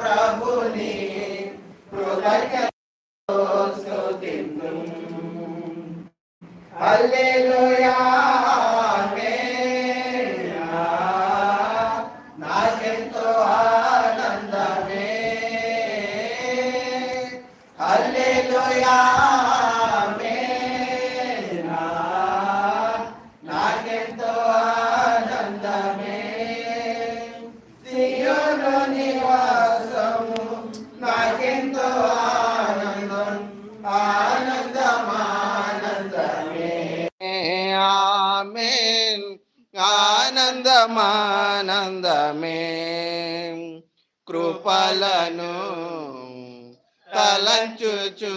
ప్రభుని హల్లెలూయా. ఆనందమే. కృపలను తలంచుచు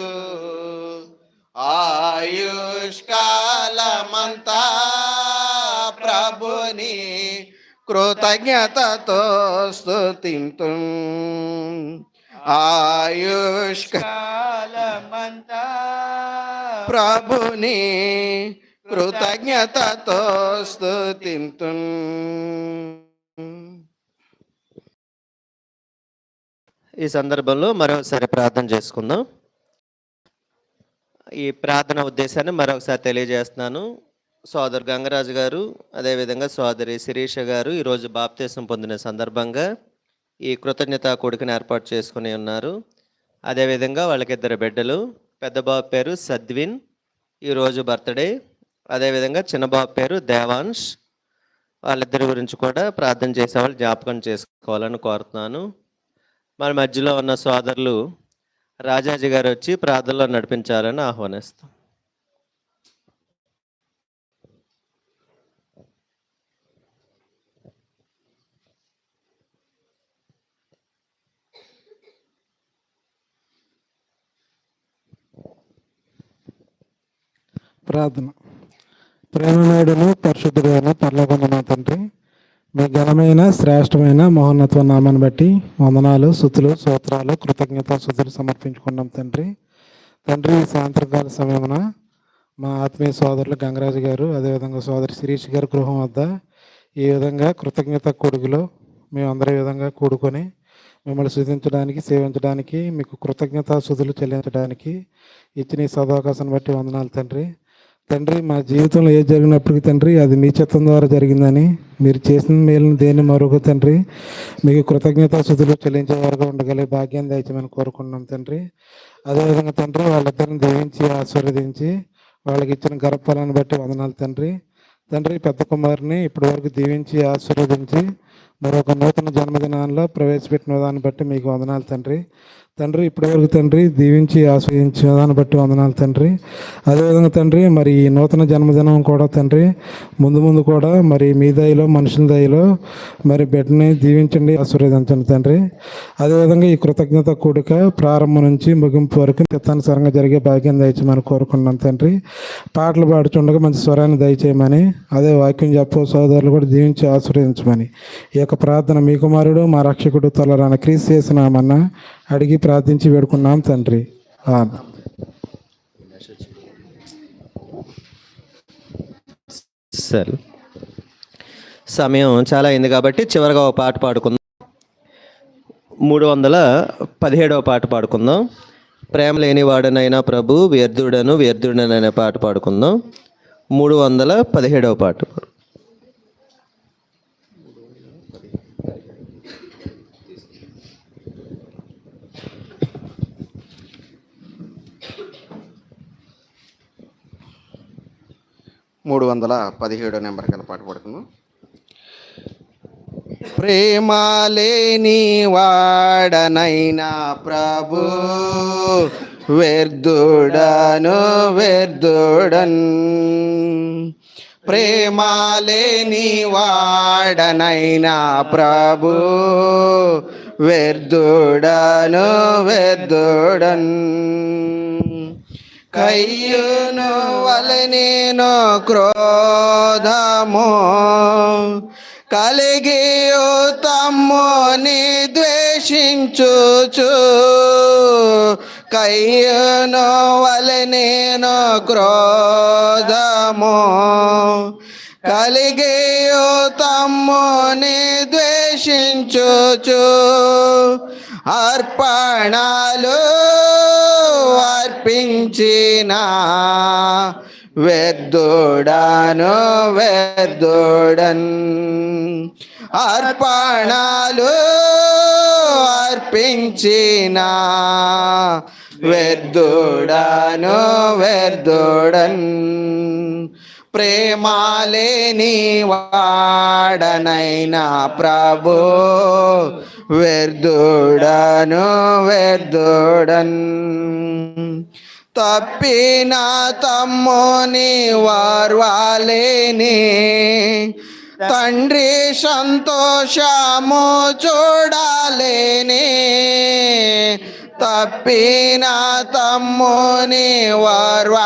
ఆయుష్కాలమంతా ప్రభుని కృతజ్ఞతతో స్తుతింతు. ఆయుష్కాలమంతా ప్రభుని కృతజ్ఞతతో స్తుతింతు. ఈ సందర్భంలో మరొకసారి ప్రార్థన చేసుకుందాం. ఈ ప్రార్థన ఉద్దేశాన్ని మరొకసారి తెలియజేస్తున్నాను. సోదరు గంగరాజు గారు అదేవిధంగా సోదరి శిరీష గారు ఈరోజు బాప్తీసం పొందిన సందర్భంగా ఈ కృతజ్ఞత కొడుకుని ఏర్పాటు చేసుకుని ఉన్నారు. అదేవిధంగా వాళ్ళకి ఇద్దరు బిడ్డలు పెద్ద బాబు పేరు సద్విన్ ఈరోజు బర్త్డే. అదేవిధంగా చిన్న బాబు పేరు దేవాంష్. వాళ్ళిద్దరి గురించి కూడా ప్రార్థన చేసేవాళ్ళు జ్ఞాపకం చేసుకోవాలని కోరుతున్నాను. మన మధ్యలో ఉన్న సోదరులు రాజాజీ గారు వచ్చి ప్రార్థనలో నడిపించాలని ఆహ్వానిస్తాం. ప్రార్థన. ప్రేమమేడును పరిశుద్ధుడైన నా తండ్రి మీ ఘనమైన శ్రేష్టమైన మహోన్నత నామాన్ని బట్టి వందనాలు శుతులు సూత్రాలు కృతజ్ఞత శుతులు సమర్పించుకున్నాం తండ్రి. తండ్రి సాయంత్రకాల సమయమున మా ఆత్మీయ సోదరులు గంగరాజు గారు అదేవిధంగా సోదరి శిరీష్ గారు గృహం వద్ద ఈ విధంగా కృతజ్ఞత కొడుకులో మేము అందరి విధంగా కూడుకొని మిమ్మల్ని శుధించడానికి సేవించడానికి మీకు కృతజ్ఞత శుద్ధులు చెల్లించడానికి ఇచ్చిన ఈ సదవకాశాన్ని బట్టి వందనాలు తండ్రి. తండ్రి మా జీవితంలో ఏది జరిగినప్పటికీ తండ్రి అది మీ చిత్తం ద్వారా జరిగిందని మీరు చేసిన మేలును దేని మరొక తండ్రి? మీకు కృతజ్ఞత శుద్ధులు చెల్లించే వరకు ఉండగలిగే భాగ్యం దయచేమని కోరుకున్నాం తండ్రి. అదేవిధంగా తండ్రి వాళ్ళిద్దరిని దీవించి ఆశీర్వదించి వాళ్ళకి ఇచ్చిన గర్భఫలాన్ని బట్టి వందనాలు తండ్రి. తండ్రి పెద్ద కుమారుని ఇప్పటి వరకు దీవించి ఆశీర్వదించి మరొక నూతన జన్మదినాల్లో ప్రవేశపెట్టిన దాన్ని బట్టి మీకు వందనాలు తండ్రి. తండ్రి ఇప్పటివరకు తండ్రి దీవించి ఆస్వాదించిన దాన్ని బట్టి వందనాలు తండ్రి. అదేవిధంగా తండ్రి మరి ఈ నూతన జన్మదినం కూడా తండ్రి ముందు ముందు కూడా మరి మీ దయలో మనుషుల దయలో మరి బిడ్డని దీవించండి ఆశీర్వదించండి తండ్రి. అదేవిధంగా ఈ కృతజ్ఞత కూడిక ప్రారంభం నుంచి ముగింపు వరకు చిత్తానుసారంగా జరిగే భాగ్యం దయచేయమని కోరుకున్నాను తండ్రి. పాటలు పాడుతుండగా మంచి స్వరాన్ని దయచేయమని అదే వాక్యం చెప్పు సోదరులు కూడా దీవించి ఆశీర్వదించమని. ఈ యొక్క ప్రార్థన మీ కుమారుడు మా రక్షకుడు తొలరాన క్రీస్ చేసినామన్న అడిగి ప్రార్థించి వేడుకున్నాం తండ్రి. సరే సమయం చాలా అయింది కాబట్టి చివరిగా ఒక పాట పాడుకుందాం. మూడు వందల పదిహేడవ పాట పాడుకుందాం. ప్రేమ లేనివాడనైనా ప్రభు వ్యర్థుడను వ్యర్థుడను పాట పాడుకుందాం. మూడు వందల పదిహేడవ పాట. మూడు వందల పదిహేడో నెంబర్ గల పాట పడుకుందాం. ప్రేమ లేని వాడనైనా ప్రభు వ్యర్థుడను వ్యర్థుడన్ ప్రేమ లేని వాడనైనా ప్రభు వ్యర్థుడను వ్యర్థుడన్ కయ్యును వలనేను క్రోధము. కలిగి తమ్ముని ద్వేషించుచు. కయ్యును వలనేను క్రోధము. కలిగి తమ్ముని ద్వేషించుచు. అర్పణాలు అర్పించిన వ్యర్థుడను వెద్దుడన్. అర్పణాలు అర్పించిన వ్యర్థుడను వెద్దుడన్. ప్రేమాలేని వాడనైనా ప్రభు వ్యర్థుడను వ్యర్థుడన్ తప్పిన తమ్ముని వార్వాలేని. తండ్రి సంతోషము చూడాలేని. తప్పిన తమ్ముని వార్వాలేని.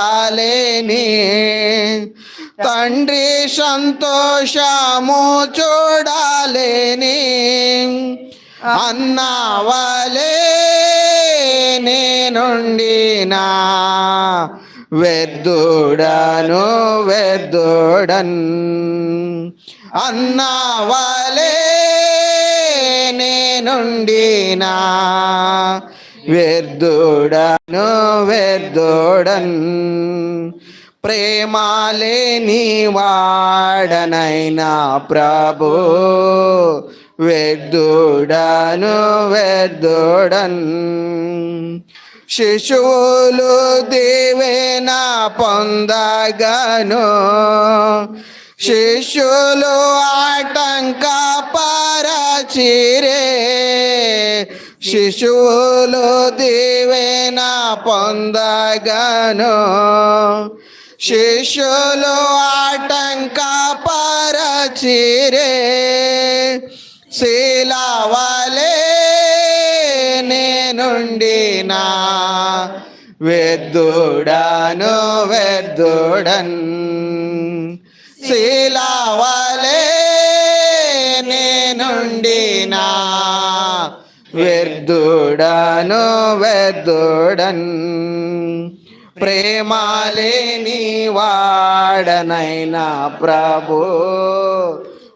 తండ్రి సంతోషము చూడాలేని. అన్నవలే నేనుండినా. వెద్దుడను వెద్దుడన్. అన్నావలే నేనుండినా. వ్యర్థుడను వ్యర్థుడన్ ప్రేమాలేని వాడనైనా ప్రభు. వ్యర్థుడను వ్యర్థుడన్ శిశువులు దేవేన పొందగను. శిష్యులు ఆటంక పరచిరే. శిశువులు దేవేన పొందగను. శిష్యులు ఆటంక పరచిరే. శీలవలే నేనుండినా. వెద్దుడను వెద్దుడన్. శీలవలే నేనుండినా. వెద్దుడను వెద్దుడన్. ప్రేమాలేని వాడనైనా ప్రభు.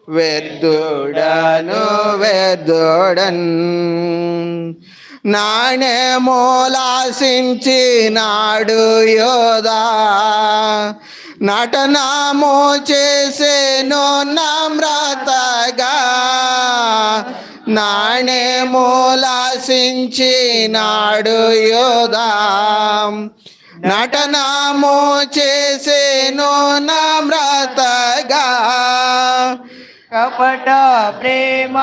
వెద్దుడను వెద్దుడన్ నాణ్యమూలాసించి నాడు యోధా నటనాము చేసేను నమ్రతగా నాణ్యమూలాసించి నాడు యోధా నటనాము చేసేను నమ్రతగా కపట ప్రేమ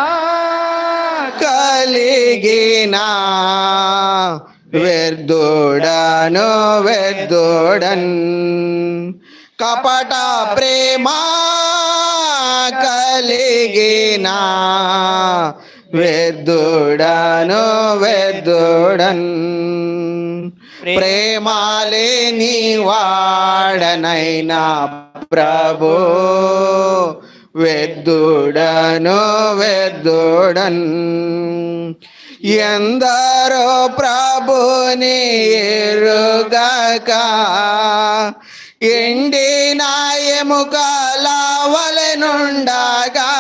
కలిగిన వ్యర్థుడను వ్యర్థుడన్ కపట ప్రేమ కలిగిన వ్యర్థుడను వ్యర్థుడన్ ప్రేమాలేని వాడనైనా ప్రభో. వెద్దుడను వెద్దుడన్ ఎందరో ప్రభుని ఎరుగక ఎండి నాయముకల వలెనుండగా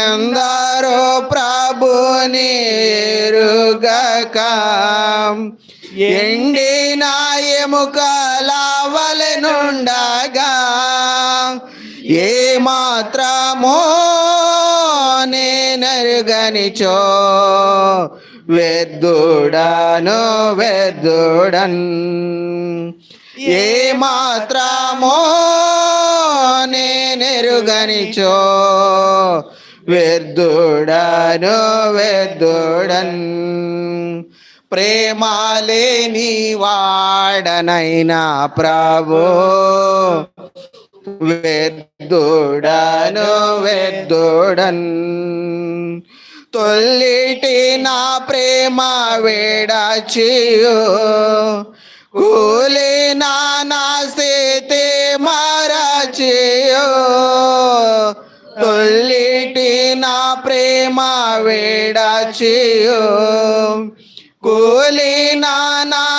ఎందరో ప్రభుని ఎరుగక ఎండి నాయముకల వలెనుండగా ఏ మాత్రమో నేనరుగనిచో? వెద్దుడను వెద్దుడన్. ఏ మాత్రమో నేనెరుగనిచో? వెద్దుడను వెద్దుడన్. ప్రేమాలేని వాడనైనా ప్రభు. వెద్దుడను వెద్దుడన్ తొల్లిటి నా ప్రేమ వేడచియు కూలి నా స్థితి మరచియో తొల్లిటి నా ప్రేమ వేడాచియో కూలి నా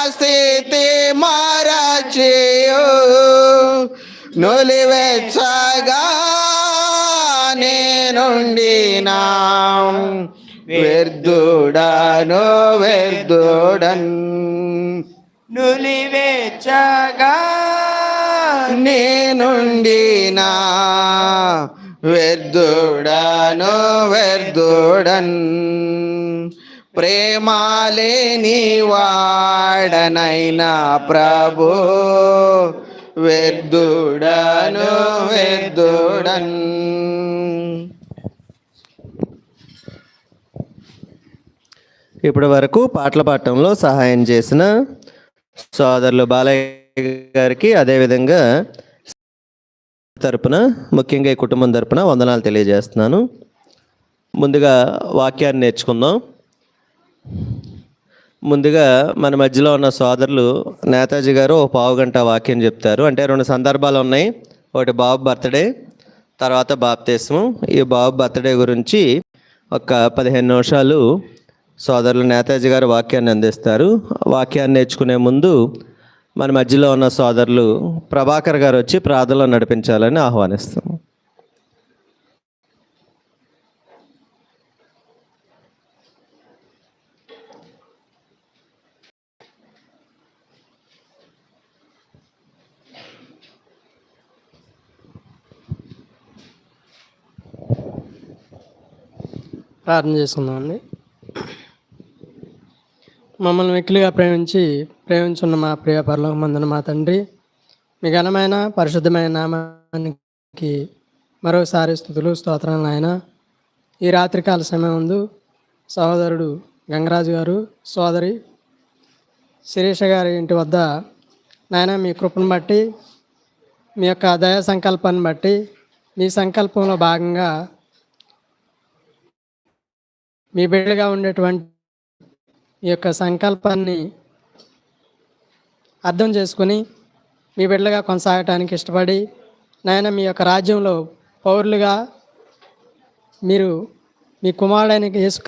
స్థితి మరచియో నులివెచ్చగా నేనుండి నా వ్యర్థుడను వ్యర్థుడన్ నులివెచ్చగా నీ నుండి నా వ్యర్థుడను వ్యర్థుడన్ ప్రేమాలేని వాడనైనా ప్రభు. వ్యర్థుడను వ్యర్థుడన్ ఇప్పటి వరకు పాటల పాడటంలో సహాయం చేసిన సోదరులు బాలయ్య గారికి అదేవిధంగా తరపున ముఖ్యంగా ఈ కుటుంబం తరపున వందనాలు తెలియజేస్తున్నాను. ముందుగా వాక్యాన్ని నేర్చుకుందాం. ముందుగా మన మధ్యలో ఉన్న సోదరులు నేతాజీ గారు ఒక పావు గంట వాక్యం చెప్తారు. అంటే రెండు సందర్భాలు ఉన్నాయి. ఒకటి బాబు బర్త్డే తర్వాత బాప్తేశం ఈ బాబు బర్త్డే గురించి ఒక పదిహేను నిమిషాలు సోదరులు నేతాజీ గారు వాక్యాన్ని అందిస్తారు. వాక్యాన్ని నేర్చుకునే ముందు మన మధ్యలో ఉన్న సోదరులు ప్రభాకర్ గారు వచ్చి ప్రార్థనలో నడిపించాలని ఆహ్వానిస్తాం ప్రార్థన చేసుకుందామండి మమ్మల్ని మిక్కిలిగా ప్రేమించి ప్రేమించున్న మా ప్రియ పరలోకమందున మా తండ్రి మీ ఘనమైన పరిశుద్ధమైన నామానికి మరోసారి స్థుతులు స్తోత్రాలు ఆయన ఈ రాత్రికాల సమయం ముందు సహోదరుడు గంగరాజు గారు సోదరి శిరీష గారి ఇంటి వద్ద నాయన మీ కృపను బట్టి మీ యొక్క దయా సంకల్పాన్ని బట్టి మీ సంకల్పంలో భాగంగా మీ బిడ్డగా ఉండేటువంటి ఈ యొక్క సంకల్పాన్ని అర్థం చేసుకుని మీ బిడ్డలుగా కొనసాగటానికి ఇష్టపడి నాయన మీ యొక్క రాజ్యంలో పౌరులుగా మీరు మీ కుమారుడైన యేసు